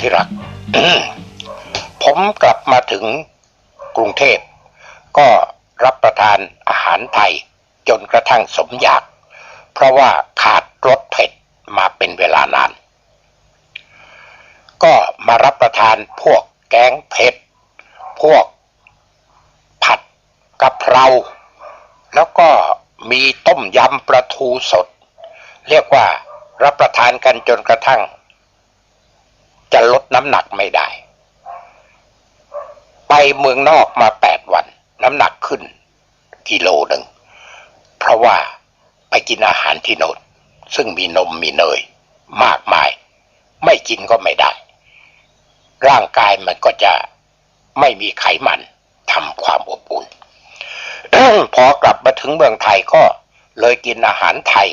ที่รัก ผมกลับมาถึงกรุงเทพ ก็รับประทานอาหารไทยจนกระทั่งสมอยาก เพราะว่าขาดรสเผ็ดมาเป็นเวลานาน ก็มารับประทานพวกแกงเผ็ด พวกผัดกะเพรา แล้วก็มีต้มยำปลาทูสด เรียกว่ารับประทานกันจนกระทั่ง จะลดน้ำหนักไม่ได้ ไปเมืองนอกมาแปดวัน น้ำหนักขึ้น กิโลหนึ่ง เพราะว่าไปกินอาหารที่โนนซึ่งมีนมมีเนย มากมาย ไม่กินก็ไม่ได้ ร่างกายมันก็จะไม่มีไขมันทำความอบอุ่นพอกลับมาถึงเมืองไทยก็เลยกินอาหารไทย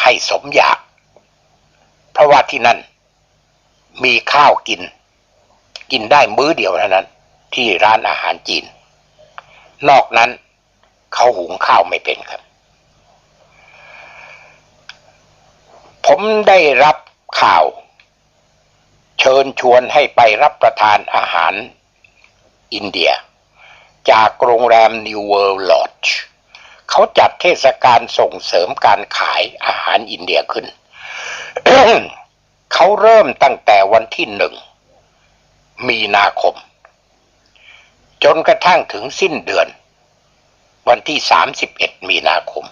ให้สมอยาก เพราะว่าที่นั่น มีข้าวกิน กินได้มื้อเดียวเท่านั้น ที่ร้านอาหารจีน นอกนั้นเขาหุงข้าวไม่เป็นครับ ผมได้รับข่าว เชิญชวนให้ไปรับประทานอาหารอินเดีย จากโรงแรม New World Lodge เขาจัดเทศกาลส่งเสริมการขายอาหารอินเดียขึ้น เขาเริ่มตั้งแต่วันที่หนึ่งมีนาคม จนกระทั่งถึงสิ้นเดือน วันที่สามสิบเอ็ดมีนาคม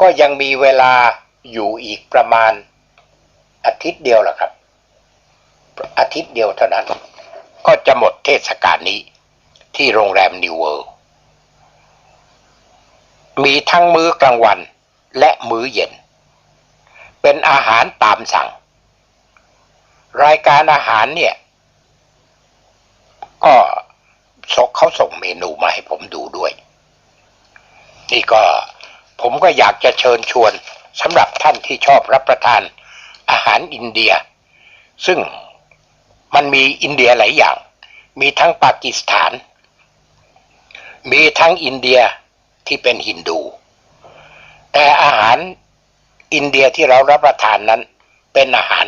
ก็ยังมีเวลาอยู่อีกประมาณอาทิตย์เดียวแหละครับ อาทิตย์เดียวเท่านั้น ก็จะหมดเทศกาลนี้ที่โรงแรมนิวเวิลด์มีทั้งมื้อกลางวันและมื้อเย็น เป็นอาหารตามสั่ง รายการอาหารเนี่ย ก็สกเขาส่งเมนูมาให้ผมดูด้วย นี่ก็ผมก็อยากจะเชิญชวนสำหรับท่านที่ชอบรับประทานอาหารอินเดีย ซึ่งมันมีอินเดียหลายอย่าง มีทั้งปากีสถาน มีทั้งอินเดียที่เป็นฮินดู แต่อาหาร อินเดียที่เรารับประทานนั้น เป็นอาหาร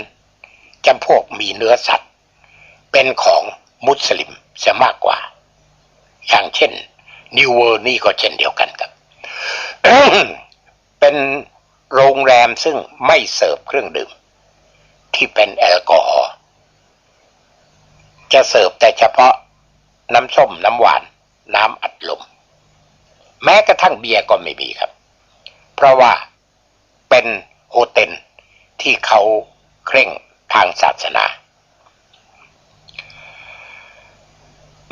จำพวกมีเนื้อสัตว์ เป็นของมุสลิมเสียมากกว่า อย่างเช่น นิวเวอร์นี่ก็เช่นเดียวกันครับ เป็นโรงแรมซึ่งไม่เสิร์ฟเครื่องดื่ม ที่เป็นแอลกอฮอล์จะเสิร์ฟแต่เฉพาะน้ำส้มน้ำหวาน น้ำอัดลม แม้กระทั่งเบียร์ก็ไม่มีครับ เพราะว่า เป็นโฮเทลที่เขาเคร่งทางศาสนา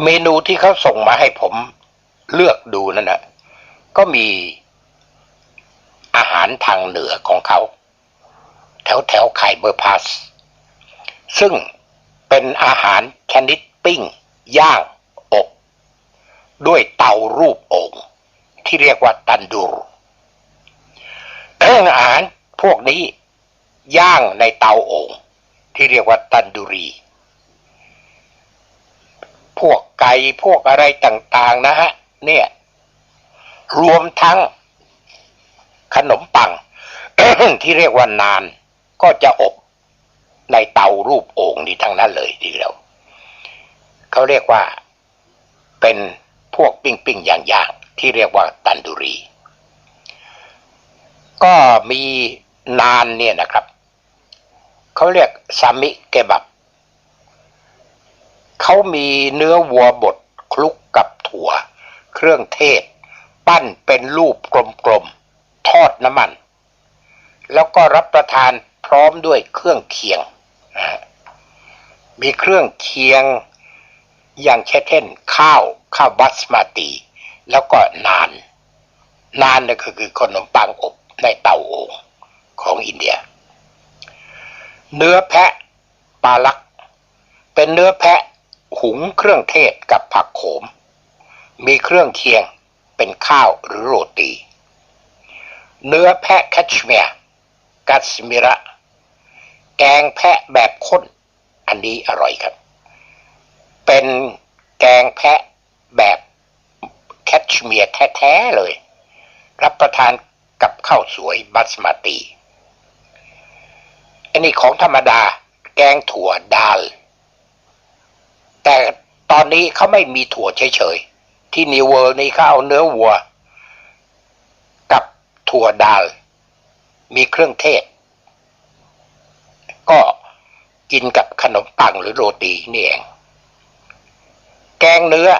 เมนูที่เขาส่งมาให้ผมเลือกดูนั่นนะก็มีอาหารทางเหนือของเขา แถวแถวไคเบอร์พาส ซึ่งเป็นอาหารชนิดปิ้ง ย่าง อบ ด้วยเตารูปโอ่งที่เรียกว่าตันดูรื่องอาหารพวกนี้ย่างในเตาโอ่งที่เรียกว่าตันดูรี พวกไก่พวกอะไรต่างๆนะฮะ เนี่ย รวมทั้งขนมปัง ที่เรียกว่านาน ก็จะอบในเตารูปโอ่งนี่ทั้งนั้นเลยทีเดียวเขาเรียกว่าเป็นพวกปิ้งปิ้งๆย่างๆที่เรียกว่าตันดูรี ก็มีนานเนี่ยนะครับเขาเรียกซามิเกบับเขามีเนื้อวัวบดคลุกกับถั่ว เครื่องเทศ ปั้นเป็นรูปกลมๆ ทอดน้ำมัน แล้วก็รับประทานพร้อมด้วยเครื่องเคียง มีเครื่องเคียงอย่างเช่น ข้าวข้าวบัสมาติแล้วก็นาน นานนี่ก็คือขนมปังอบ ในเตาโอ่งของอินเดีย เนื้อแพะปลาลัก เป็นเนื้อแพะหุงเครื่องเทศกับผักโขม มีเครื่องเคียงเป็นข้าวหรือโรตี เนื้อแพะแคชเมียร์กัสมิระ แกงแพะแบบข้น อันนี้อร่อยครับ เป็นแกงแพะแบบแคชเมียร์แท้ๆเลย รับประทาน กับข้าวสวยบัสมาติอันนี้ของธรรมดาแกงถั่วดาล แต่ตอนนี้เขาไม่มีถั่วเฉยๆ ที่นิวเวิร์นี้เขาเอาเนื้อวัว กับถั่วดาล มีเครื่องเทศ ก็กินกับขนมปังหรือโรตีนี่เอง แกงเนื้อ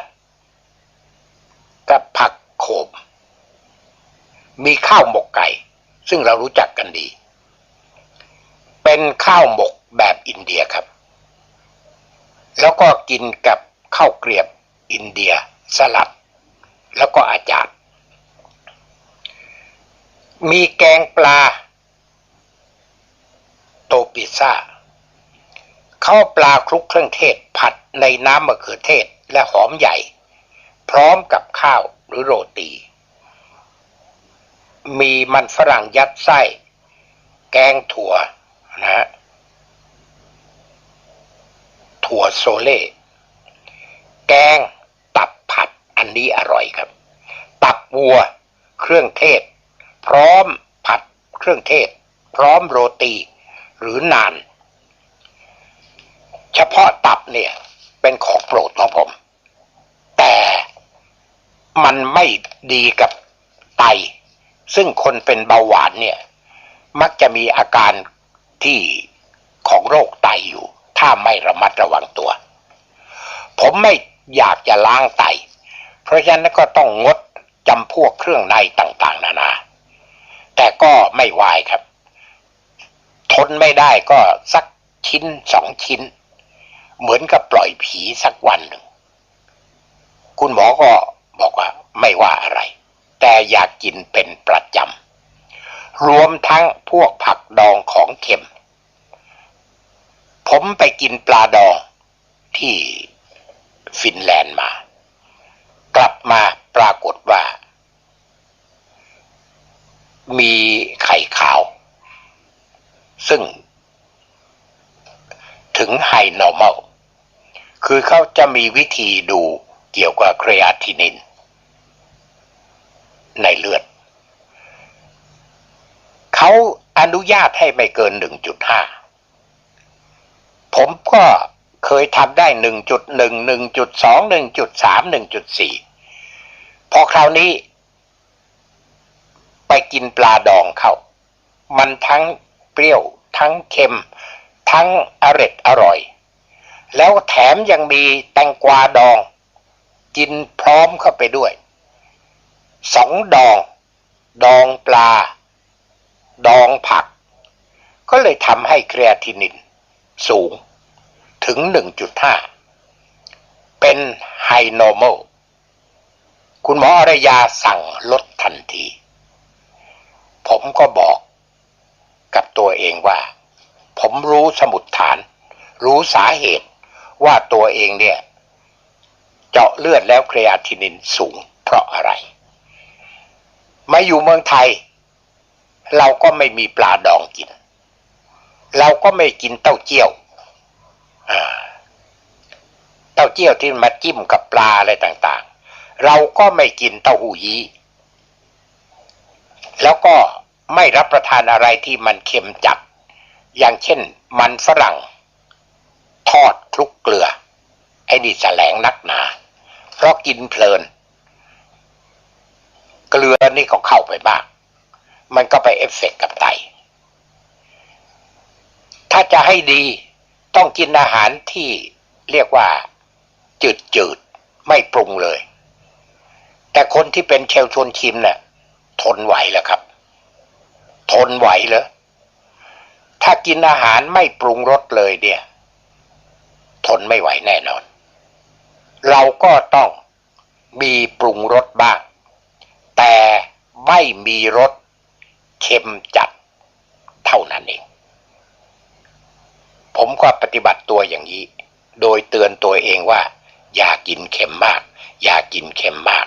กับผักโขม มีข้าวหมกไก่ ซึ่งเรารู้จักกันดี เป็นข้าวหมกแบบอินเดียครับ แล้วก็กินกับข้าวเกรียบอินเดีย สลัด แล้วก็อาจารย์มีแกงปลา โตปิซ่าข้าวปลาคลุกเครื่องเทศผัดในน้ำมะเขือเทศและหอมใหญ่ พร้อมกับข้าวหรือโรตี มีมันฝรั่งยัดไส้ แกงถั่วนะฮะถั่วโซเล่ แกงตับผัดอันนี้อร่อยครับ ตับวัวเครื่องเทศ พร้อมผัดเครื่องเทศ พร้อมโรตีหรือนาน เฉพาะตับเนี่ยเป็นของโปรดของผม แต่มันไม่ดีกับไต ซึ่งคนเป็นเบาหวานเนี่ย มักจะมีอาการที่ของโรคไตอยู่ ถ้าไม่ระมัดระวังตัว ผมไม่อยากจะล้างไต เพราะฉะนั้นก็ต้องงดจำพวกเครื่องในต่างๆ นานา แต่ก็ไม่วายครับ ทนไม่ได้ก็สักชิ้นสองชิ้น เหมือนกับปล่อยผีสักวันหนึ่ง คุณหมอก็บอกว่าไม่ว่าอะไร แต่อยากกินเป็นประจำ รวมทั้งพวกผักดองของเค็ม ผมไปกินปลาดองที่ฟินแลนด์มา กลับมาปรากฏว่า มีไข่ขาว ซึ่ง ถึงไฮนอร์ม l คือเขาจะมีวิธีดูเกี่ยวกับครีอาทินิน ในเลือด เขาอนุญาตให้ไม่เกิน 1.5 ผมก็เคยทำได้ 1.1 1.2 1.3 1.4 พอคราวนี้ ไปกินปลาดองเข้า มันทั้งเปรี้ยว ทั้งเค็ม ทั้งอร็ดอร่อย แล้วแถมยังมีแตงกวาดอง กินพร้อมเข้าไปด้วย สองดอง ดองปลา ดองผัก ก็เลยทำให้ครีอาทินินสูงถึง 1.5 เป็นไฮโนโมคุณหมออรยาสั่งลดทันที ผมก็บอกกับตัวเองว่า ผมรู้สมุดฐาน รู้สาเหตุว่าตัวเองเนี่ย เจาะเลือดแล้วครีอาทินินสูงเพราะอะไร มาอยู่เมืองไทย เราก็ไม่มีปลาดองกิน เราก็ไม่กินเต้าเจี้ยวเต้าเจี้ยวที่มาจิ้มกับปลาอะไรต่างๆ เราก็ไม่กินเต้าหู้ยี้แล้วก็ไม่รับประทานอะไรที่มันเค็มจัด อย่างเช่นมันฝรั่ง ทอดคลุกเกลือ ไอ้นี่แสลงนักหนา เพราะกินเพลิน นี่ก็เข้าไปบ้าง มันก็ไปเอฟเฟกต์กับไต ถ้าจะให้ดีต้องกินอาหารที่เรียกว่าจืดจืดๆไม่ปรุงเลย แต่คนที่เป็นเชลชวนชิมเนะ่ะทนไหวแล้วครับ ทนไหวเหรอถ้ากินอาหารไม่ปรุงรสเลยเนี่ย ทนไม่ไหวแน่นอน เราก็ต้องมีปรุงรสบ้าง แต่ไม่มีรสเค็มจัดเท่านั้นเอง ผมก็ปฏิบัติตัวอย่างนี้ โดยเตือนตัวเองว่า อย่ากินเค็มมาก อย่ากินเค็มมาก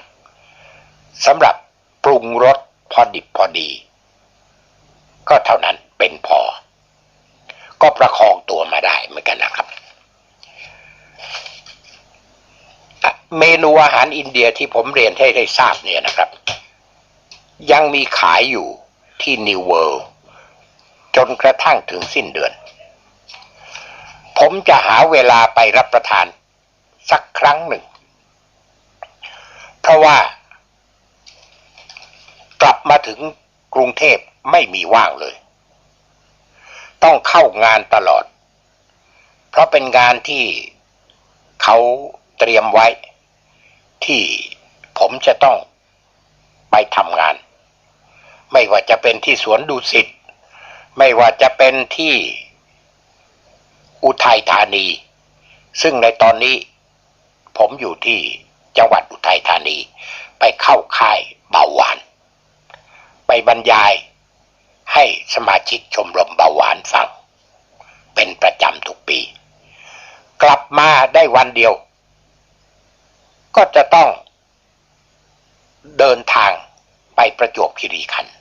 สำหรับปรุงรสพอดิบพอดี ก็เท่านั้นเป็นพอ ก็ประคองตัวมาได้เหมือนกันนะครับ เมนูอาหารอินเดียที่ผมเรียนให้ได้ทราบเนี่ยนะครับ ยังมีขายอยู่ที่นิวเวิลด์จนกระทั่งถึงสิ้นเดือน ผมจะหาเวลาไปรับประทาน สักครั้งหนึ่ง เพราะว่ากลับมาถึงกรุงเทพไม่มีว่างเลย ต้องเข้างานตลอด เพราะเป็นงานที่เขาเตรียมไว้ที่ผมจะต้องไปทำงาน ไม่ว่าจะเป็นที่สวนดุสิตไม่ว่าจะเป็นที่อุทัยธานี ซึ่งในตอนนี้ผมอยู่ที่จังหวัดอุทัยธานี ไปเข้าค่ายเบาหวาน ไปบรรยายให้สมาชิกชมรมเบาหวานฟัง เป็นประจำทุกปี กลับมาได้วันเดียว ก็จะต้องเดินทางไปประจวบคีรีขันธ์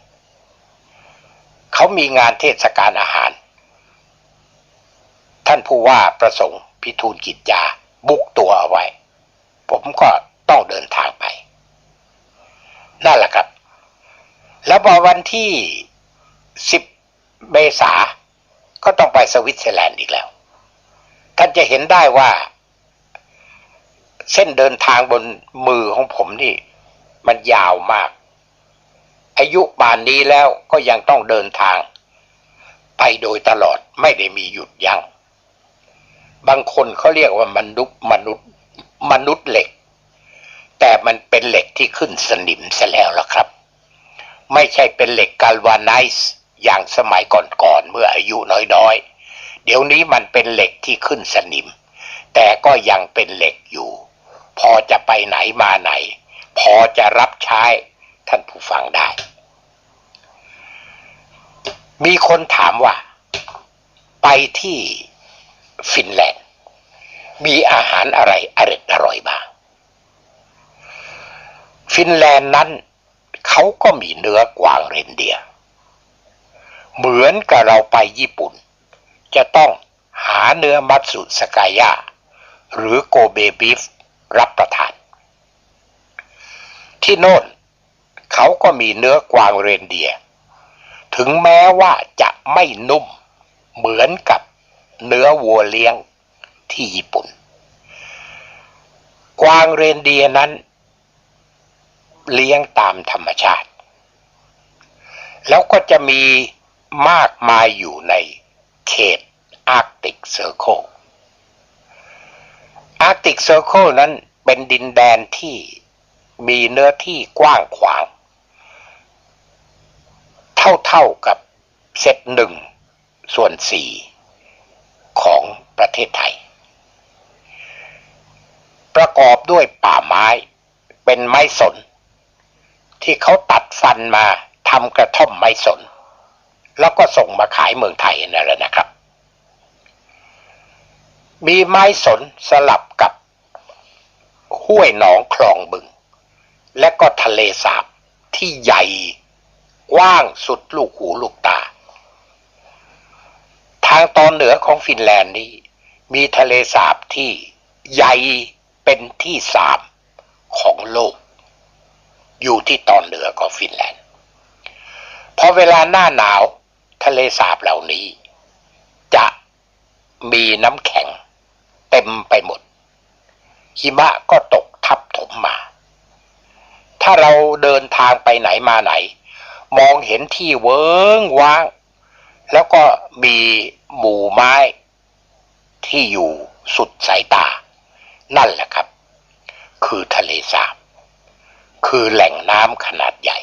เขามีงานเทศกาลอาหาร ท่านผู้ว่าประสงค์พิทูลกิจยาบุกตัวเอาไว้ ผมก็ต้องเดินทางไป นั่นแหละครับ แล้วพอวันที่สิบเมษา ก็ต้องไปสวิตเซอร์แลนด์อีกแล้ว ท่านจะเห็นได้ว่า เส้นเดินทางบนมือของผมนี่ มันยาวมาก อายุป่านนี้แล้วก็ยังต้องเดินทาง ไปโดยตลอดไม่ได้มีหยุดยัง้งบางคนเขาเรียกว่ามนุษย์มนุษย์มนุษย์เหล็ก แต่มันเป็นเหล็กที่ขึ้นสนิมซะแล้วล่ะครับ ไม่ใช่เป็นเหล็กกาลวาไนซ์อย่างสมัยก่อนๆเมื่ออายุน้อยๆ เดี๋ยวนี้มันเป็นเหล็กที่ขึ้นสนิม แต่ก็ยังเป็นเหล็กอยู่ พอจะไปไหนมาไหน พอจะรับใช้ ท่านผู้ฟังได้ มีคนถามว่า ไปที่ฟินแลนด์ มีอาหารอะไรอร่อยอร่อยบ้าง ฟินแลนด์นั้นเขาก็มีเนื้อกวางเรนเดีย เหมือนกับเราไปญี่ปุ่น จะต้องหาเนื้อมัตสึสกายะหรือโกเบบีฟรับประทาน ที่โน่น เขาก็มีเนื้อกวางเรนเดียร์ถึงแม้ว่าจะไม่นุ่มเหมือนกับเนื้อวัวเลี้ยงที่ญี่ปุ่น กวางเรนเดียร์นั้น เลี้ยงตามธรรมชาติ แล้วก็จะมีมากมายอยู่ในเขตอาร์กติกเซอร์เคิลอาร์กติกเซอร์เคิลนั้นเป็นดินแดนที่มีเนื้อที่กว้างขวาง เท่าๆกับเซตหนึ่งส่วนสี่ของประเทศไทย ประกอบด้วยป่าไม้เป็นไม้สน ที่เขาตัดฟันมาทำกระท่อมไม้สน แล้วก็ส่งมาขายเมืองไทยนั่นแหละนะครับ มีไม้สนสลับกับห้วยหนองคลองบึง และก็ทะเลสาบที่ใหญ่ กว้างสุดลูกหูลูกตา ทางตอนเหนือของฟินแลนด์นี้ มีทะเลสาบที่ใหญ่เป็นที่สามของโลก อยู่ที่ตอนเหนือของฟินแลนด์ พอเวลาหน้าหนาวทะเลสาบเหล่านี้ จะมีน้ำแข็งเต็มไปหมด หิมะก็ตกทับถมมา ถ้าเราเดินทางไปไหนมาไหน มองเห็นที่เวิ้งว้าง แล้วก็มีหมู่ไม้ ที่อยู่สุดสายตา นั่นแหละครับ คือทะเลสาบ คือแหล่งน้ำขนาดใหญ่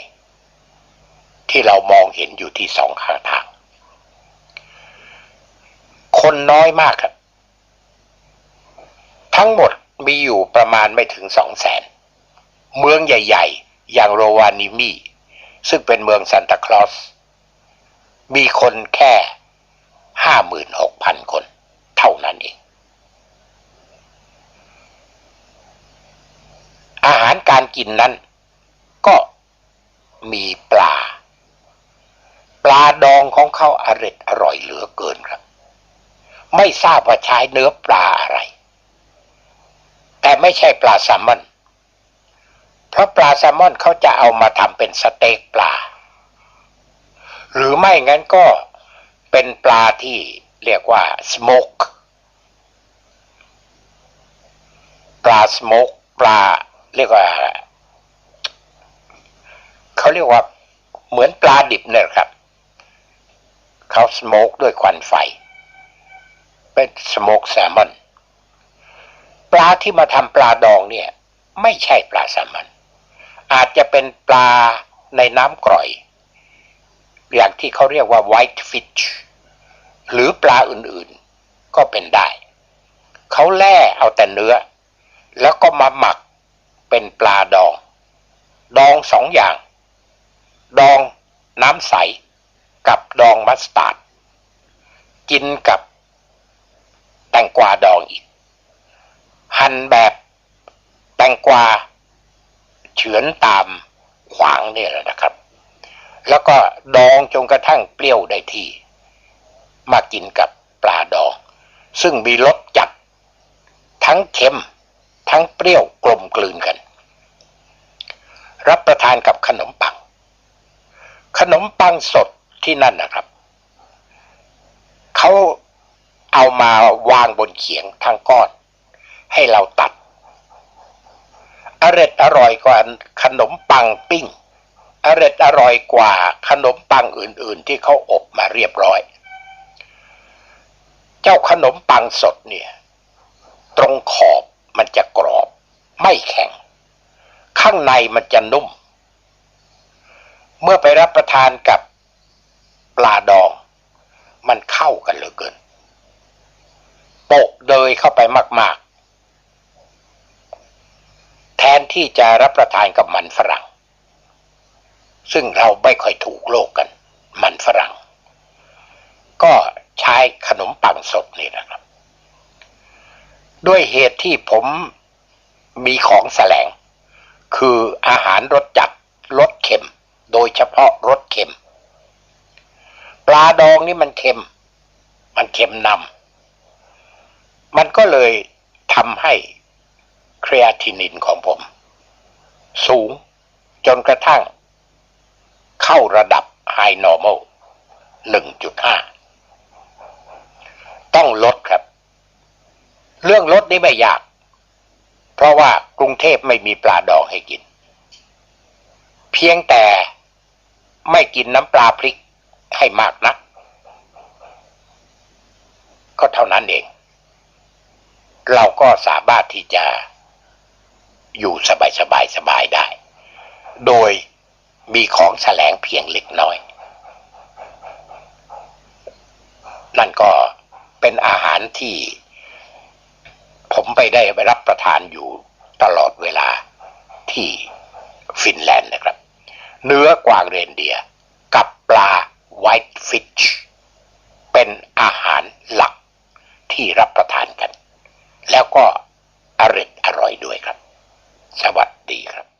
ที่เรามองเห็นอยู่ที่สองข้างทาง คนน้อยมากครับ ทั้งหมดมีอยู่ประมาณไม่ถึงสองแสน เมืองใหญ่ ๆ อย่างโรวานิมี ซึ่งเป็นเมืองซานตาคลอส มีคนแค่ห้าหมื่นหกพันคน เท่านั้นเอง อาหารการกินนั้น ก็มีปลา ปลาดองของเขาอร่อยอร่อยเหลือเกินครับ ไม่ทราบว่าใช้เนื้อปลาอะไร แต่ไม่ใช่ปลาแซลมอน ราะปลาแซลมอนเขาจะเอามาทำเป็นสเต็กปลา หรือไม่งั้นก็เป็นปลาที่เรียกว่า smoke ปลา smoke ปลาเรียกว่าเขาเรียกว่าเหมือนปลาดิบเนี่ยครับเขาสโมกด้วยควันไฟ เป็นสโมกแซลมอนปลาที่มาทำปลาดองเนี่ย ไม่ใช่ปลาแซลมอน อาจจะเป็นปลาในน้ำกร่อย อย่างที่เขาเรียกว่า white fish หรือปลาอื่นๆก็เป็นได้ เขาแล่เอาแต่เนื้อ แล้วก็มาหมักเป็นปลาดอง ดองสองอย่าง ดองน้ำใส กับดองมัสตาร์ดกินกับแตงกวาดองอีก หั่นแบบแตงกวา เฉือนตามขวางเนี่ยแหละนะครับ แล้วก็ดองจนกระทั่งเปรี้ยวได้ที่ มากินกับปลาดอง ซึ่งมีรสจัด ทั้งเค็ม ทั้งเปรี้ยวกลมกลืนกัน รับประทานกับขนมปัง ขนมปังสดที่นั่นนะครับ เขาเอามาวางบนเขียงทั้งก้อน ให้เราตัด อร่อยอร่อยกว่าขนมปังปิ้งอร่อยอร่อยกว่าขนมปังอื่น ๆ ที่เขาอบมาเรียบร้อย เจ้าขนมปังสดเนี่ย ตรงขอบมันจะกรอบ ไม่แข็ง ข้างในมันจะนุ่ม เมื่อไปรับประทานกับปลาดอง มันเข้ากันเหลือเกินโปะเดยเข้าไปมาก ๆ แที่จะรับประทานกับมันฝรั่ง ซึ่งเราไม่ค่อยถูกโลกกัน มันฝรั่ง ก็ใช้ขนมปังสดนี่นะครับ ด้วยเหตุที่ผมมีของแสลง คืออาหารรสจัดรสเค็ม โดยเฉพาะรสเค็ม ปลาดองนี่มันเค็ม มันเค็มนำมันก็เลยทำให้ครีอาทินินของผม สูงจนกระทั่ง เข้าระดับไฮนอร์ม l 1.5 ต้องลดครับ เรื่องลดนี่ไม่ยาก เพราะว่ากรุงเทพไม่มีปลาดองให้กิน เพียงแต่ไม่กินน้ำปลาพริกให้มากนัก ก็เท่านั้นเอง เราก็สามารถที่จะ อยู่สบายสบายสบายได้ โดยมีของแสลงเพียงเล็กน้อย นั่นก็เป็นอาหารที่ผมไปได้รับประทานอยู่ตลอดเวลาที่ฟินแลนด์นะครับ เนื้อกวางเรนเดียร์กับปลาไวท์ฟิชเป็นอาหารหลักที่รับประทานกัน แล้วก็อร่อยอร่อยด้วยครับ สวัสดีครับ